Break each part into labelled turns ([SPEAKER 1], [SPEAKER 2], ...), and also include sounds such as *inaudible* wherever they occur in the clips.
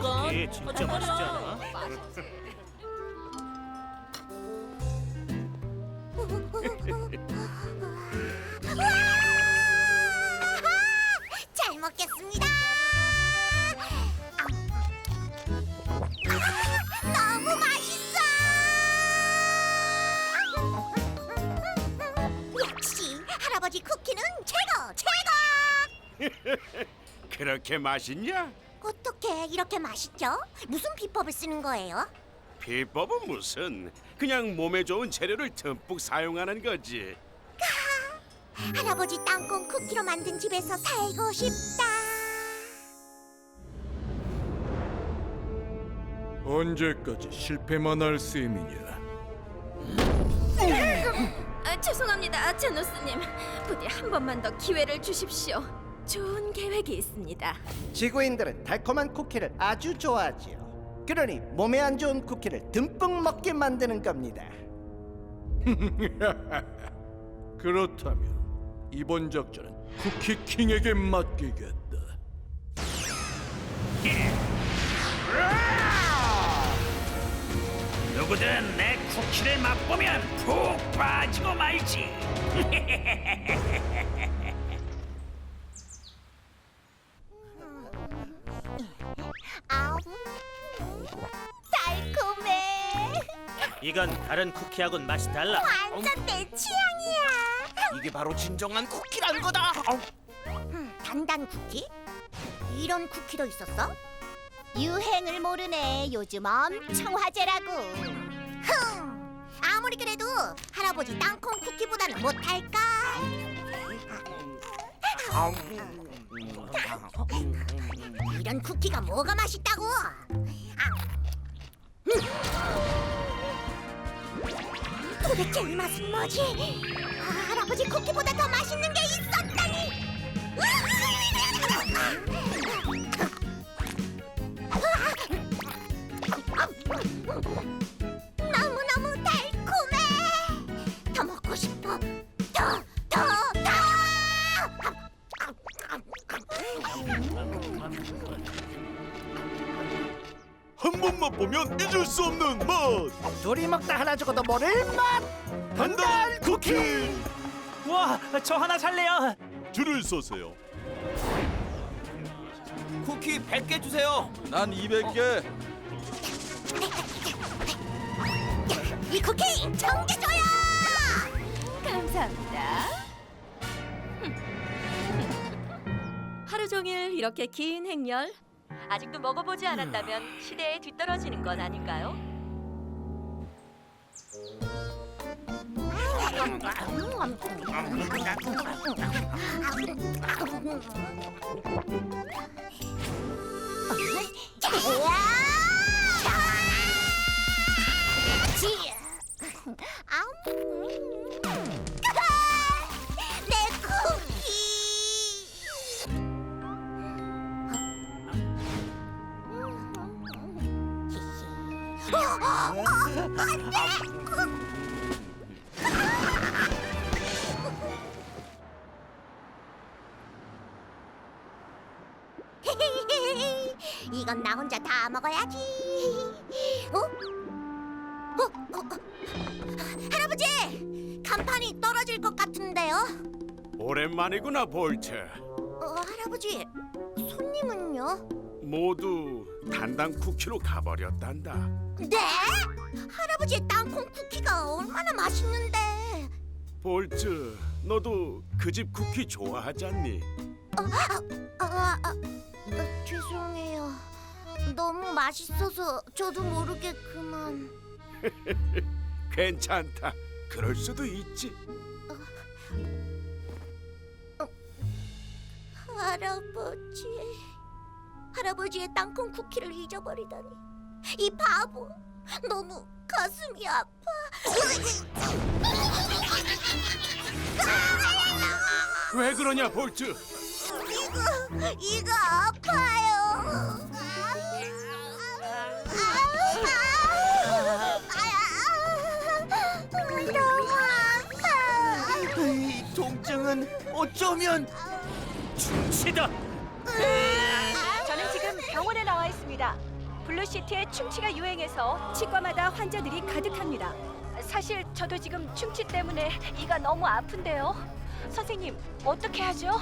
[SPEAKER 1] 그랬다니까.
[SPEAKER 2] 이게 진짜. 맛있지 않아? *laughs*
[SPEAKER 3] 잘 먹겠습니다. *laughs* 너무 맛있어. *laughs* 역시 할아버지 쿠키는 최고 최고.
[SPEAKER 4] 그렇게 맛있냐?
[SPEAKER 3] 이렇게 맛있죠? 무슨 비법을 쓰는 거예요?
[SPEAKER 4] 비법은 무슨? 그냥 몸에 좋은 재료를 듬뿍 사용하는 거지.
[SPEAKER 3] 할아버지 땅콩 쿠키로 만든 집에서 살고 싶다.
[SPEAKER 5] 언제까지 실패만 할 셈이냐?
[SPEAKER 6] 아, 죄송합니다, 제노스님. 부디 한 번만 더 기회를 주십시오. 좋은 계획이 있습니다.
[SPEAKER 7] 지구인들은 달콤한 쿠키를 아주 좋아하지요. 그러니 몸에 안 좋은 쿠키를 듬뿍 먹게 만드는 겁니다. *laughs*
[SPEAKER 5] 그렇다면 이번 작전은 쿠키 킹에게 맡기겠다. *laughs*
[SPEAKER 2] 누구든 내 쿠키를 맛보면 푹 빠지고 말지. *laughs*
[SPEAKER 3] 달콤해.
[SPEAKER 2] 이건 다른 쿠키하고는 맛이 달라.
[SPEAKER 3] 완전 내 취향이야.
[SPEAKER 1] 이게 바로 진정한 쿠키란 거다.
[SPEAKER 3] 음, 단단 쿠키? 이런 쿠키도 있었어? 유행을 모르네. 요즘 엄청 화제라고. 흥! 아무리 그래도 할아버지 땅콩 쿠키보다는 못할까? 이런 쿠키가 뭐가 맛있다고? 아. 음. 도대체 이 맛은 뭐지? 아, 할아버지 쿠키보다 더 맛있는 게 있었다니!
[SPEAKER 4] 보면 잊을 수 없는 맛.
[SPEAKER 7] 둘이 먹다 하나 죽어도 모를 맛.
[SPEAKER 4] 단단 쿠키.
[SPEAKER 2] 와, 저 하나 살래요.
[SPEAKER 4] 줄을 서세요.
[SPEAKER 1] 쿠키 100개 주세요.
[SPEAKER 4] 난 200개.
[SPEAKER 3] 이 쿠키 정겨줘요!
[SPEAKER 6] 감사합니다. 하루 종일 이렇게 긴 행렬 아직도 먹어보지 않았다면 시대에 뒤떨어지는 건 아닌가요?
[SPEAKER 3] 내 간판이 떨어질 것 같은데요?
[SPEAKER 4] 오랜만이구나 볼트.
[SPEAKER 3] 어, 할아버지, 손님은요?
[SPEAKER 4] 모두 단단 쿠키로 가버렸단다.
[SPEAKER 3] 네? 할아버지의 땅콩 쿠키가 얼마나 맛있는데.
[SPEAKER 4] 볼트, 너도 그 집 쿠키 좋아하잖니?
[SPEAKER 3] 아, 아, 아, 어, 죄송해요. 너무 맛있어서 저도 모르게 그만. *laughs*
[SPEAKER 4] 괜찮다. 그럴 수도 있지.
[SPEAKER 3] 할아버지. 할아버지의 땅콩 쿠키를 잊어버리다니. 이 바보. 너무 가슴이 아파.
[SPEAKER 4] 왜 그러냐, 볼트?
[SPEAKER 3] 이거, 이거 아파요.
[SPEAKER 1] 이런 충치다.
[SPEAKER 6] 저는 지금 병원에 나와 있습니다. 블루시티에 충치가 유행해서 치과마다 환자들이 가득합니다. 사실 저도 지금 충치 때문에 이가 너무 아픈데요. 선생님, 어떻게 하죠?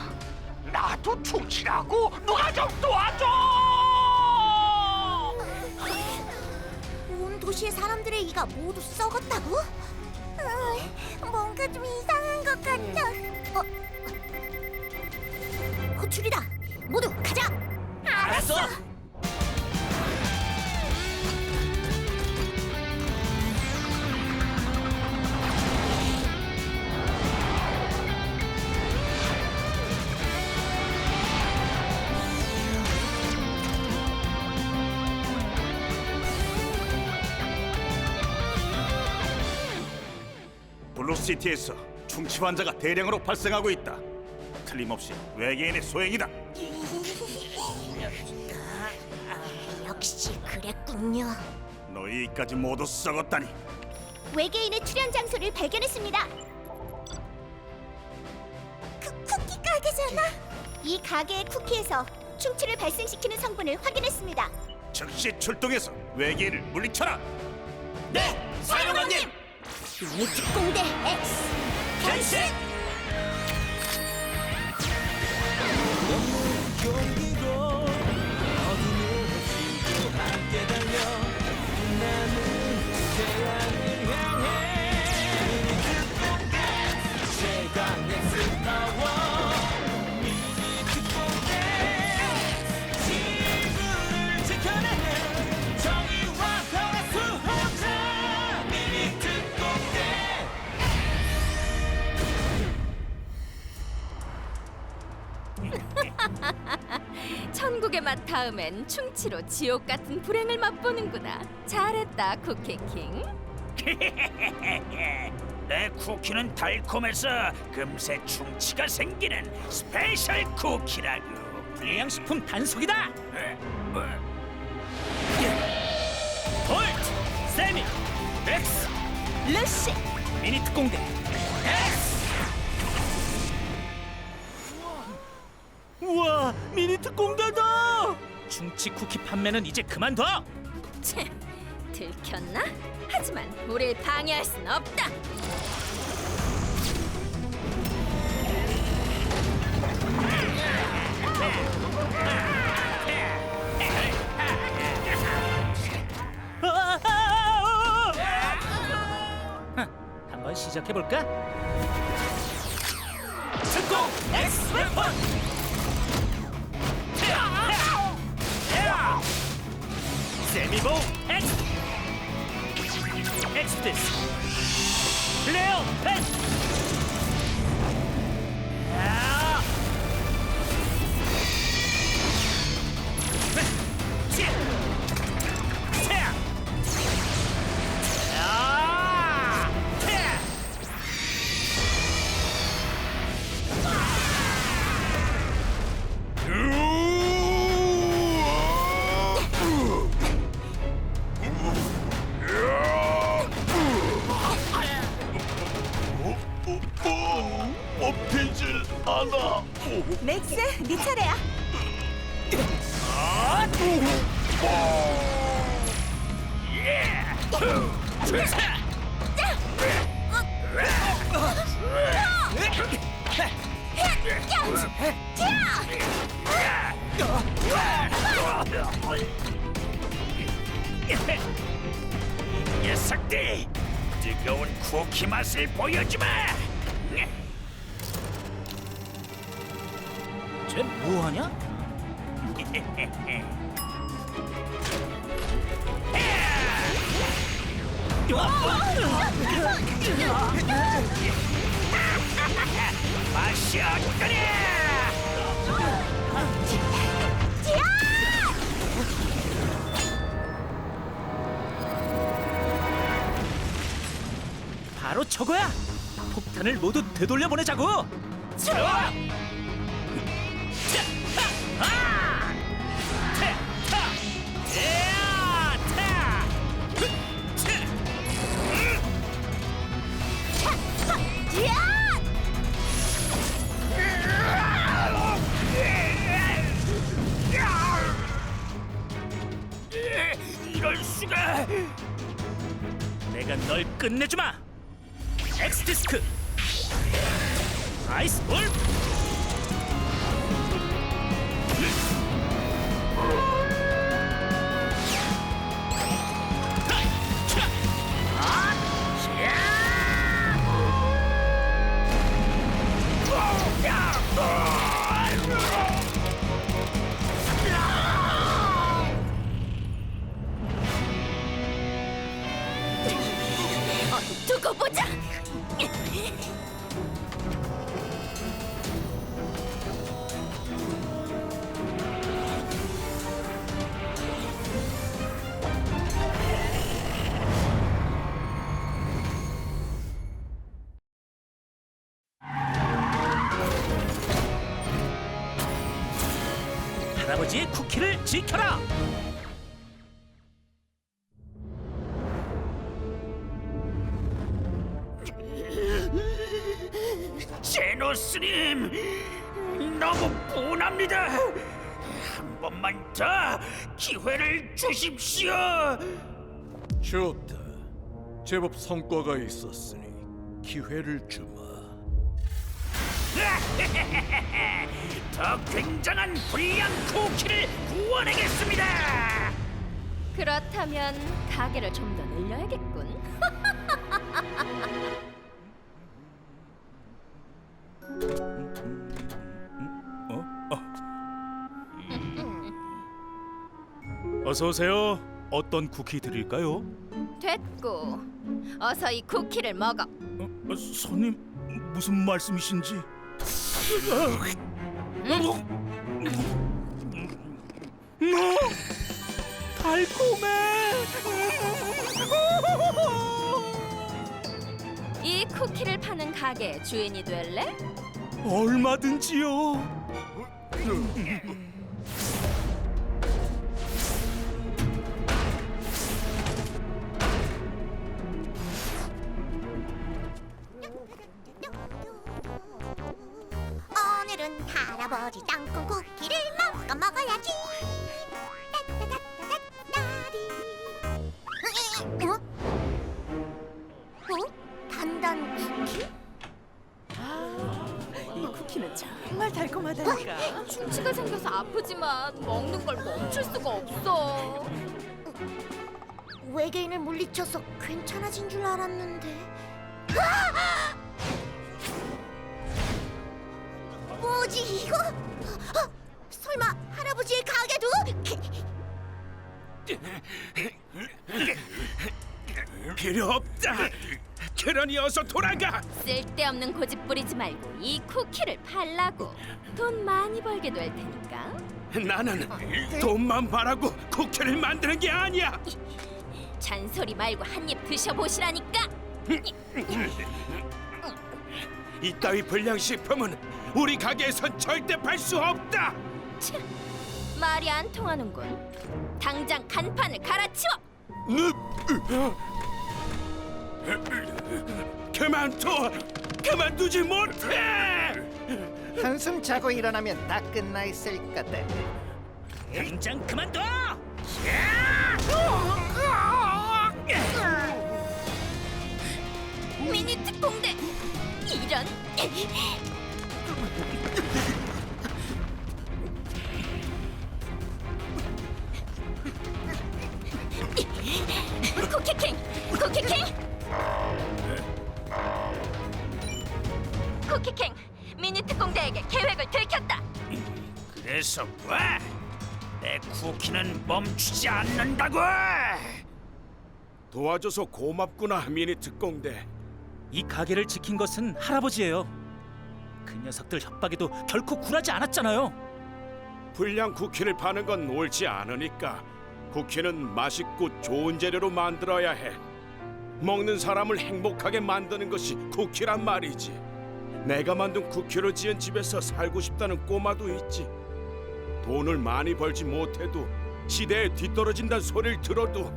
[SPEAKER 2] 나도 충치라고 누가 좀 도와줘!
[SPEAKER 3] 온 도시의 사람들의 이가 모두 썩었다고? 으, 뭔가 좀 이상한 것 같아. 어? 호출이다. 모두 가자.
[SPEAKER 1] 알았어.
[SPEAKER 8] 블루시티에서 충치 환자가 대량으로 발생하고 있다. 틀림없이 외계인의 소행이다.
[SPEAKER 3] 역시 그랬군요.
[SPEAKER 8] 너희까지 모두 썩었다니.
[SPEAKER 3] 외계인의 출연 장소를 발견했습니다. 그 쿠키 가게잖아. 이 가게의 쿠키에서 충치를 발생시키는 성분을 확인했습니다.
[SPEAKER 8] 즉시 출동해서 외계인을 물리쳐라.
[SPEAKER 1] 네, 사령관님.
[SPEAKER 3] 특공대 X 변신!
[SPEAKER 6] say I 다음엔 충치로 지옥 같은 불행을 맛보는구나. 잘했다, 쿠키킹. *laughs*
[SPEAKER 2] 내 쿠키는 달콤해서 금세 충치가 생기는 스페셜 쿠키라고.
[SPEAKER 1] 불량식품 단속이다.
[SPEAKER 2] 어, 어.
[SPEAKER 1] 볼트, 세미, 렉스,
[SPEAKER 6] 루시!
[SPEAKER 1] 미니 특공대. 엑스. 우와, 미니 특공대다. 충치 쿠키 판매는 이제 그만둬.
[SPEAKER 6] 채, 들켰나? 하지만 우릴 방해할 순 없다.
[SPEAKER 1] 한번 시작해 볼까? 특공 엑스 웨폰. 세미보 엑
[SPEAKER 2] 녀석들 뜨거운 쿠키 맛을 보여주마.
[SPEAKER 1] 쟤 뭐하냐? *laughs* *laughs* 바로 저거야. 폭탄을 모두 되돌려 보내자고.
[SPEAKER 2] 좋아.
[SPEAKER 1] 널 끝내주마. 엑스 디스크. 아이스 볼. 할아버지의 쿠키를 지켜라.
[SPEAKER 2] 제노스님! 너무 분합니다! 한 번만 더 기회를 주십시오!
[SPEAKER 5] 좋다. 제법 성과가 있었으니 기회를 주마. *laughs*
[SPEAKER 2] 더 굉장한 불량 쿠키를 구원하겠습니다!
[SPEAKER 3] 그렇다면 가게를 좀 더 늘려야겠군. *laughs*
[SPEAKER 1] 어서 오세요. 어떤 쿠키 드릴까요?
[SPEAKER 3] 됐고, 어서 이 쿠키를 먹어.
[SPEAKER 1] 어, 어, 손님 무슨 말씀이신지?
[SPEAKER 3] 이 쿠키를 파는 가게 주인이 될래?
[SPEAKER 1] 얼마든지요.
[SPEAKER 3] 할아버지 땅콩 쿠키를 먹어 먹어야지. 따따따따따따리. 어? 어? 단단 쿠키?
[SPEAKER 6] 이 쿠키는 정말 달콤하다니까.
[SPEAKER 3] 충치가 생겨서 아프지만 먹는 걸 멈출 수가 없어. 외계인을 물리쳐서 괜찮아진 줄 알았는데.
[SPEAKER 4] 계란이 어서 돌아가.
[SPEAKER 3] 쓸데없는 고집 부리지 말고 이 쿠키를 팔라고 돈 많이 벌게 될 테니까.
[SPEAKER 4] 나는 돈만 바라고 쿠키를 만드는 게 아니야.
[SPEAKER 3] 잔소리 말고 한 입 드셔보시라니까.
[SPEAKER 4] 이따위 불량식품은 우리 가게에선 절대 팔 수 없다.
[SPEAKER 3] 참, 말이 안 통하는군. 당장 간판을 갈아치워.
[SPEAKER 4] 그만둬. 그만두지 못해.
[SPEAKER 7] 한숨 자고 일어나면 다 끝나 있을 거다.
[SPEAKER 1] 당장 그만둬.
[SPEAKER 3] 미니 특공대 이런.
[SPEAKER 2] 멈추지 않는다고!
[SPEAKER 4] 도와줘서 고맙구나 미니 특공대.
[SPEAKER 1] 이 가게를 지킨 것은 할아버지예요. 그 녀석들 협박에도 결코 굴하지 않았잖아요.
[SPEAKER 4] 불량 쿠키를 파는 건 옳지 않으니까 쿠키는 맛있고 좋은 재료로 만들어야 해. 먹는 사람을 행복하게 만드는 것이 쿠키란 말이지. 내가 만든 쿠키로 지은 집에서 살고 싶다는 꼬마도 있지. 돈을 많이 벌지 못해도 시대에 뒤떨어진다는 소리를 들어도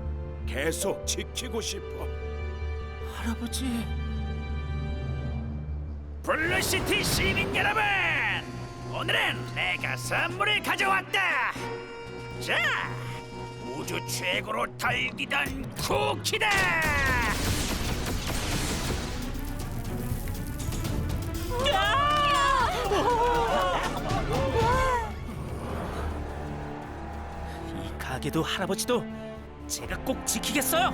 [SPEAKER 4] 계속 지키고 싶어.
[SPEAKER 1] 할아버지.
[SPEAKER 2] 블루시티 시민 여러분! 오늘은 내가 선물을 가져왔다! 자, 우주 최고로 달기던 쿠키다.
[SPEAKER 9] 이 가게도 할아버지도 제가 꼭 지키겠어요.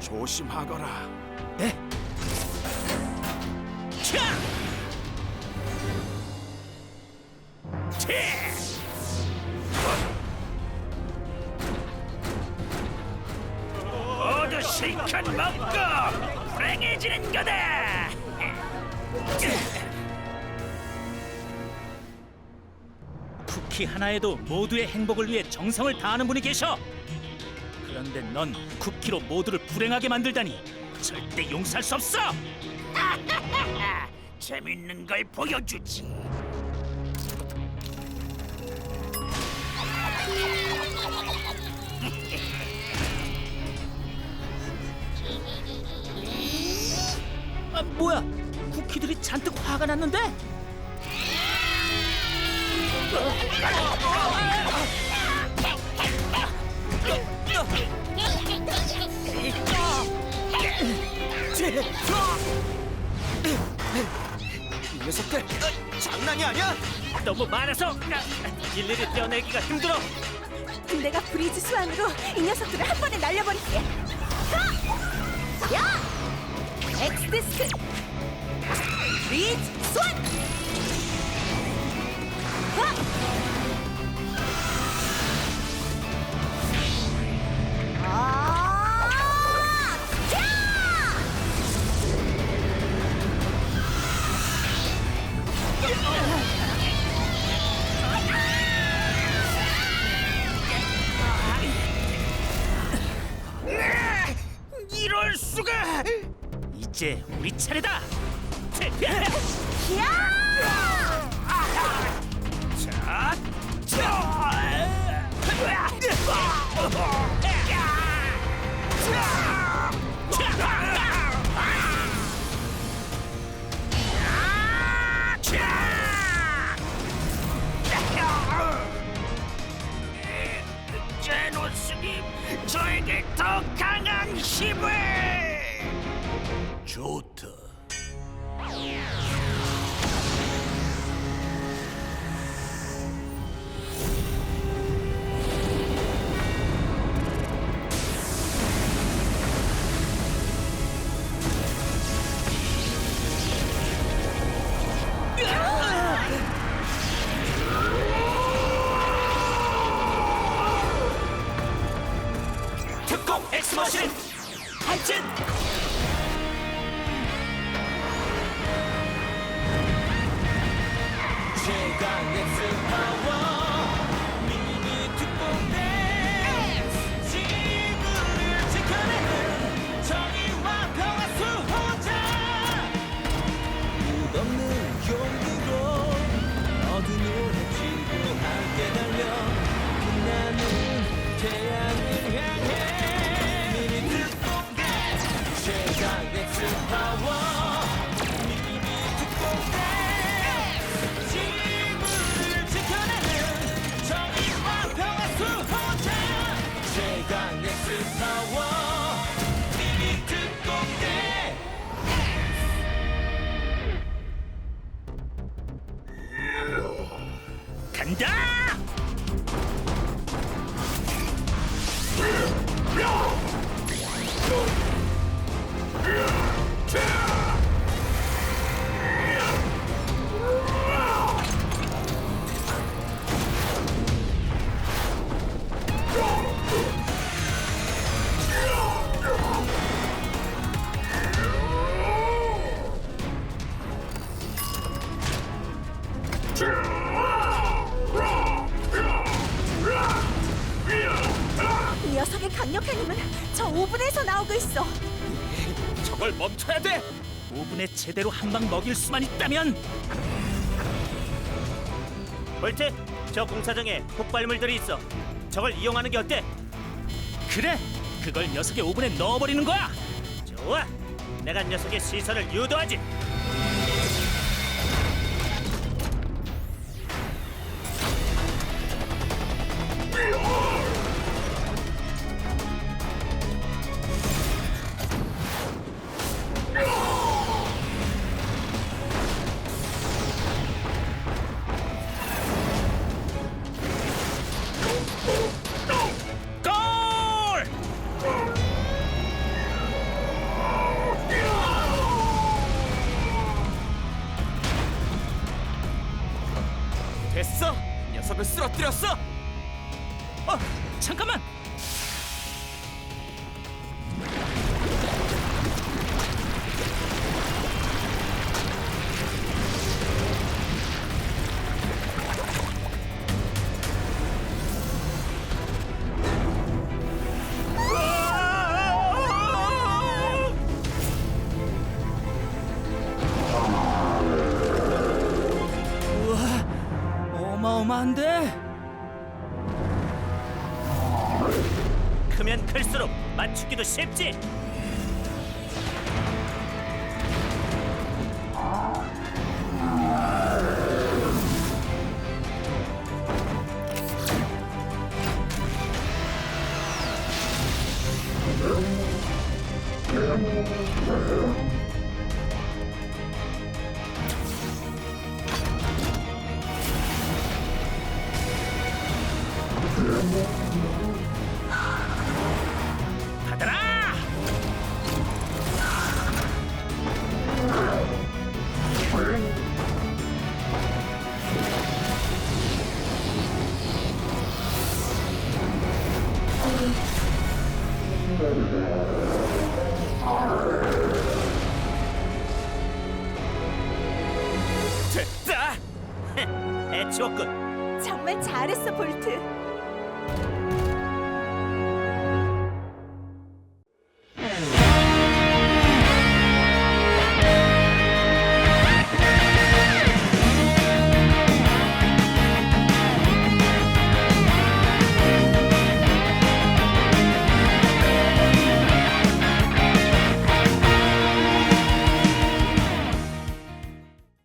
[SPEAKER 4] 조심하거라.
[SPEAKER 9] 네. 차!
[SPEAKER 2] 치! 모두 실컷 먹고 불행해지는 거다.
[SPEAKER 9] 키 하나에도 모두의 행복을 위해 정성을 다하는 분이 계셔. 그런데 넌 쿠키로 모두를 불행하게 만들다니 절대 용서할 수 없어. *laughs*
[SPEAKER 2] 재밌는 걸 보여주지.
[SPEAKER 9] 아, 뭐야? 쿠키들이 잔뜩 화가 났는데?
[SPEAKER 10] 이 녀석들 장난이 아니야?
[SPEAKER 9] 너무 많아서 일일이 떼어내기가 힘들어.
[SPEAKER 11] 내가 브리즈 수완으로 이 녀석들을 한 번에 날려버릴게. 야! 엑스디스크 브리즈 수완!
[SPEAKER 9] 이제 우리 차례다.
[SPEAKER 2] 저
[SPEAKER 11] 오븐에서 나오고 있어.
[SPEAKER 9] 저걸 멈춰야 돼. 5분에 제대로 한 방 먹일 수만 있다면. 볼트, 저 공사장에 폭발물들이 있어. 저걸 이용하는 게 어때? 그래, 그걸 녀석의 오븐에 넣어버리는 거야. 좋아, 내가 녀석의 시선을 유도하지.
[SPEAKER 1] 엎드렸어? 어, 잠깐만. 크면 클수록 맞추기도 쉽지. 애치웠군.
[SPEAKER 11] 정말 잘했어, 볼트.